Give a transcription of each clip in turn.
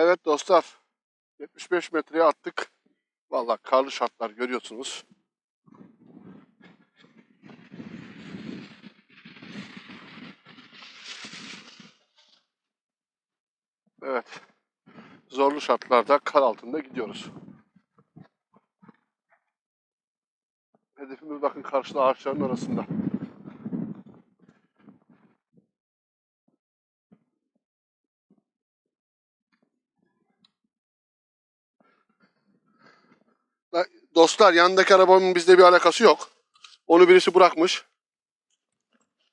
Evet dostlar. 75 metreye attık. Vallahi karlı şartlar görüyorsunuz. Evet. Zorlu şartlarda kar altında gidiyoruz. Hedefimiz bakın karşıda ağaçların arasında. Dostlar yanındaki arabanın bizde bir alakası yok. Onu birisi bırakmış.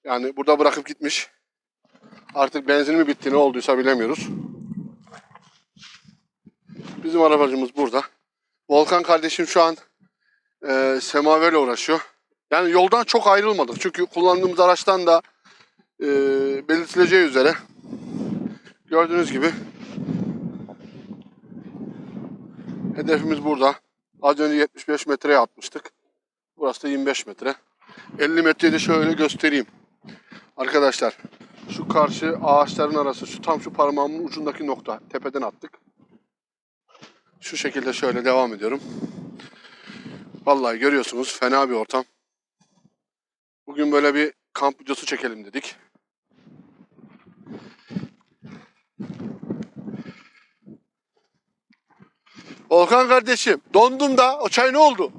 Yani burada bırakıp gitmiş. Artık benzin mi bitti ne olduysa bilemiyoruz. Bizim arabacımız burada. Volkan kardeşim şu an e, semaverle uğraşıyor. Yani yoldan çok ayrılmadık. Çünkü kullandığımız araçtan da e, belirtileceği üzere gördüğünüz gibi hedefimiz burada. Az önce 75 metreye atmıştık. Burası da 25 metre. 50 metreyi de şöyle göstereyim. Arkadaşlar şu karşı ağaçların arası şu tam şu parmağımın ucundaki nokta tepeden attık. Şu şekilde şöyle devam ediyorum. Vallahi görüyorsunuz fena bir ortam. Bugün böyle bir kamp videosu çekelim dedik. Volkan kardeşim dondum da o çay ne oldu?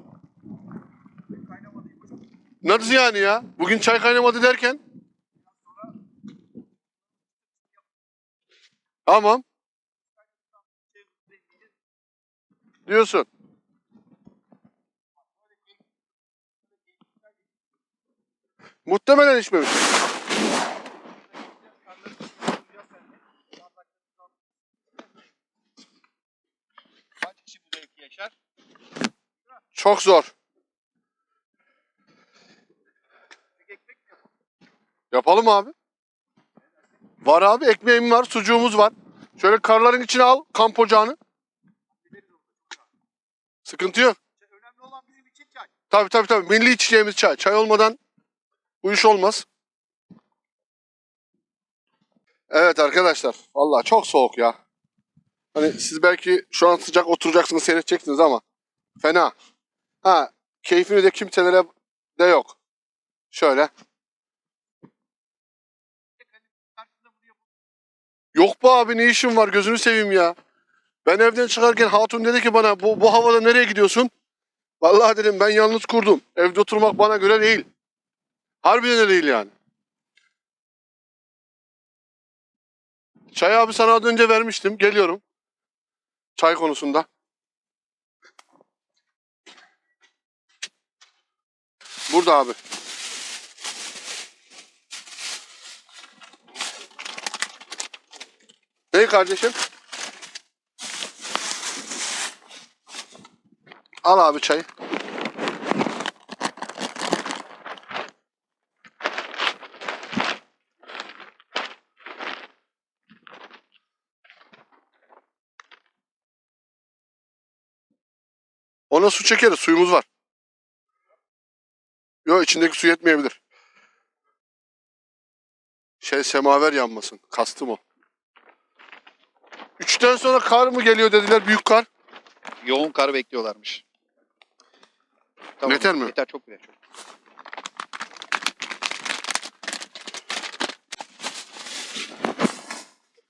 Nasıl yani ya? Bugün çay kaynamadı derken? Tamam. Diyorsun. Muhtemelen içmemiş. Yaşar? Çok zor. Yapalım abi. Var abi ekmeğim var, sucuğumuz var. Şöyle karların içine al kamp ocağını. Sıkıntı yok. Önemli olan bizim için çay. Tabii tabii tabii. Milli içeceğimiz çay. Çay olmadan bu iş olmaz. Evet arkadaşlar. Vallahi çok soğuk ya. Hani siz belki şu an sıcak oturacaksınız seyredeceksiniz ama fena. Ha keyfini de kimselere de yok. Şöyle. Yok be abi ne işin var gözünü seveyim ya. Ben evden çıkarken hatun dedi ki bana bu, bu havada nereye gidiyorsun? Vallahi dedim ben yalnız kurdum. Evde oturmak bana göre değil. Harbiden de değil yani. Çay abi sana az önce vermiştim. Geliyorum. Çay konusunda. Burada abi. Ne kardeşim? Al abi çayı. Ona su çekeriz. Suyumuz var. Yok içindeki su yetmeyebilir. Şey semaver yanmasın. Kastım o. Üçten sonra kar mı geliyor dediler büyük kar. yoğun kar bekliyorlarmış. Yeter mi? Yeter çok bile. Çok.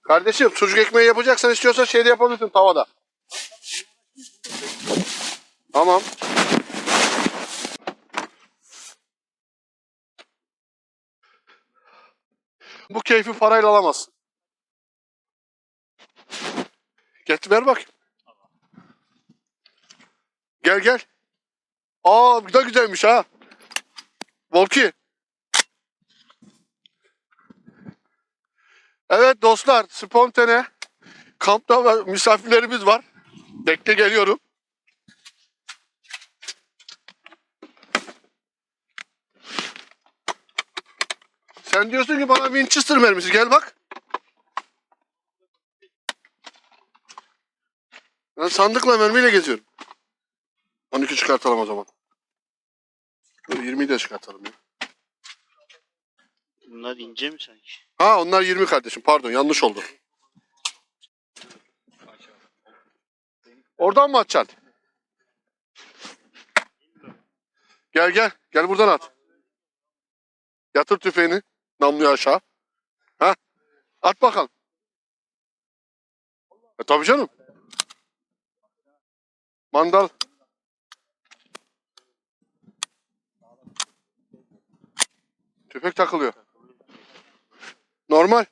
Kardeşim sucuk ekmeği yapacaksan istiyorsan şeyde yapabilirsin tavada. Tamam. Bu keyfi parayla alamazsın. Getir ver bak. Gel gel. Aa bu da güzelmiş ha. Volki. Evet dostlar spontane kampta misafirlerimiz var. Bekle geliyorum. Sen diyorsun ki bana Winchester mermisi gel bak. Ben sandıkla mermiyle geziyorum. 12 çıkartalım o zaman. Dur 20'yi de çıkartalım ya. Bunlar ince mi sanki? Ha onlar 20 kardeşim pardon yanlış oldu. Oradan mı atacaksın? Gel gel. Gel buradan at. Yatır tüfeğini. Namluyu aşağı. Ha? At bakalım. E tabii canım. Mandal. Tüfek takılıyor. Normal.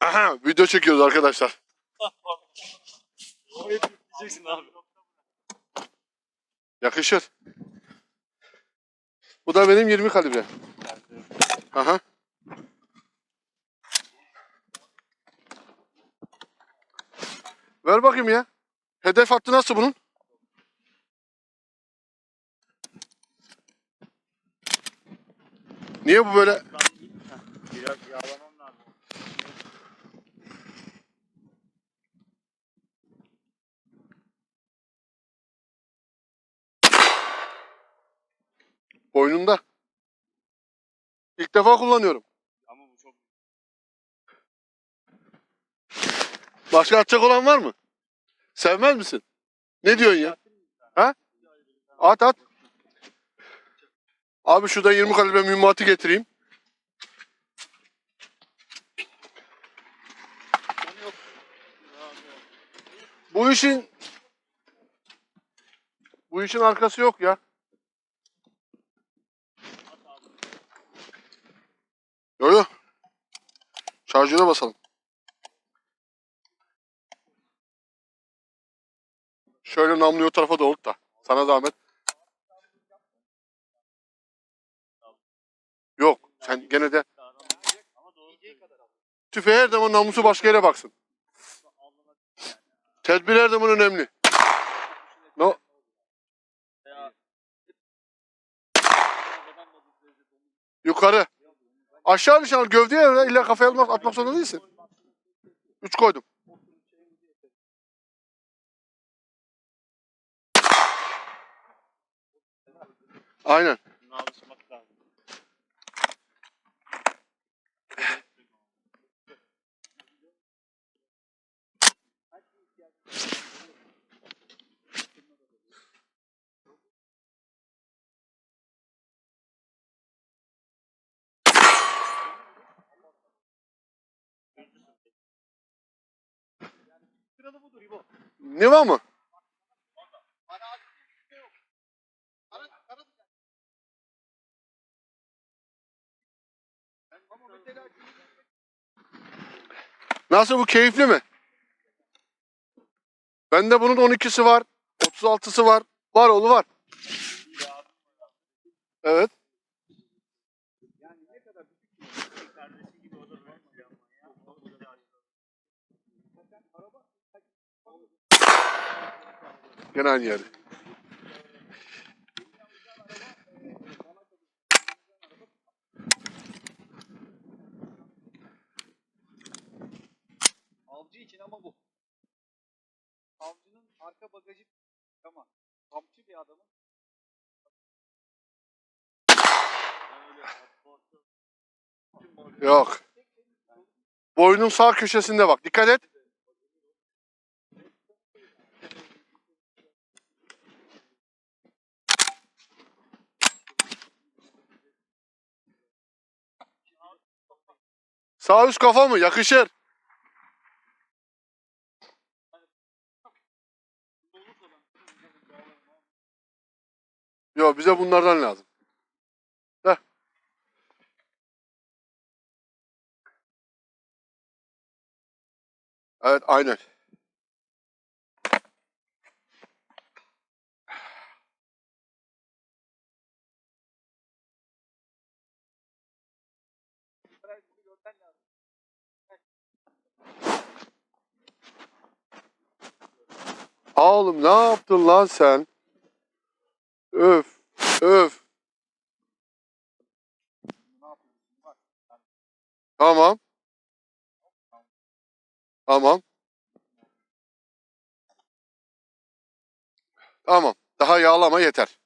Aha, video çekiyoruz arkadaşlar. Yakışır. Bu da benim 20 kalibre. Aha. Ver bakayım ya. Hedef hattı nasıl bunun? Niye bu böyle? Biraz Boynunda. İlk defa kullanıyorum. Ama bu çok Başka atacak olan var mı? Sevmez misin? Ne diyorsun ya? Ha? At at. Abi şurada 20 kalibre mühimmatı getireyim. Bu işin bu işin arkası yok ya. Yo yo. Şarjöre basalım. Şöyle namluyu o tarafa doğru da. Sana zahmet. Yok. Sen gene de tüfeğe her zaman namlusu başka yere baksın. Tedbir her zaman önemli. No. Yukarı. Aşağı nişan gövdeye öyle illa kafaya atmak, atmak zorunda değilsin. Üç koydum. Aynen. Kralı budur İbo. Niva mı? Nasıl bu keyifli mi? Bende bunun 12'si var. 36'sı var. Var oğlu var. Evet. Yani ne kadar küçük bir kardeşi gibi o da böyle şey yapma ya. O da bir aşk. Gene aynı yerde. Avcı için ama bu. Avcının arka bagajı ama kampçı bir adamın Yok. Boynun sağ köşesinde bak. Dikkat et. Sağ üst kafa mı? Yakışır. Yok bize bunlardan lazım. Heh. Evet aynen. Oğlum ne yaptın lan sen? Öf. Öf. Tamam. Tamam. Tamam. Daha yağlama yeter.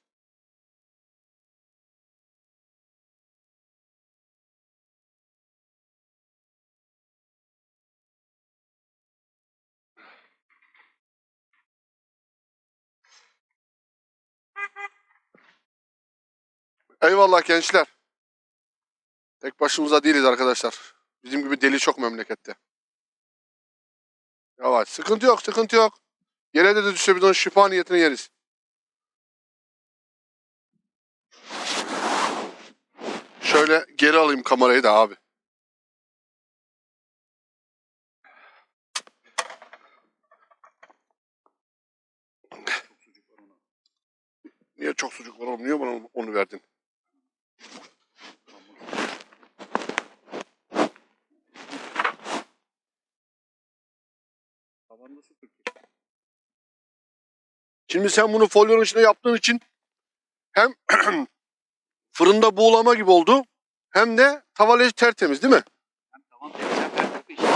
Eyvallah gençler. Tek başımıza değiliz arkadaşlar. Bizim gibi deli çok memlekette. Yavaş. Sıkıntı yok, sıkıntı yok. Yere de düşse biz onun şifa niyetine yeriz. Şöyle geri alayım kamerayı da abi. Niye çok sucuk var oğlum? Niye bana onu verdin? Tavanda su Türkiye. Şimdi sen bunu folyonun içine yaptığın için hem fırında buğulama gibi oldu hem de tavalej tertemiz değil mi? Hem tavan temiz hem her tarafı işe.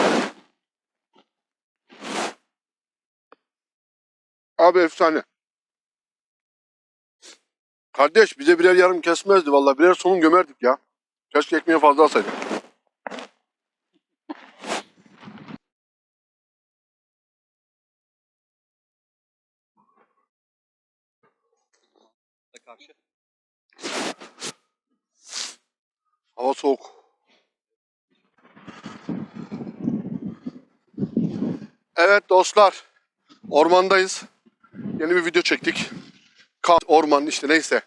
Abi efsane. Kardeş bize birer yarım kesmezdi vallahi birer somun gömerdik ya. Keşke ekmeği fazla alsaydık. Karşı. Hava soğuk. Evet dostlar. Ormandayız. Yeni bir video çektik. Kamp, orman işte neyse.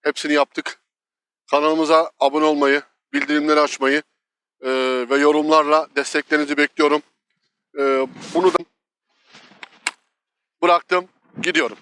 Hepsini yaptık. Kanalımıza abone olmayı, bildirimleri açmayı e, ve yorumlarla desteklerinizi bekliyorum. E, bunu da bıraktım. Gidiyorum.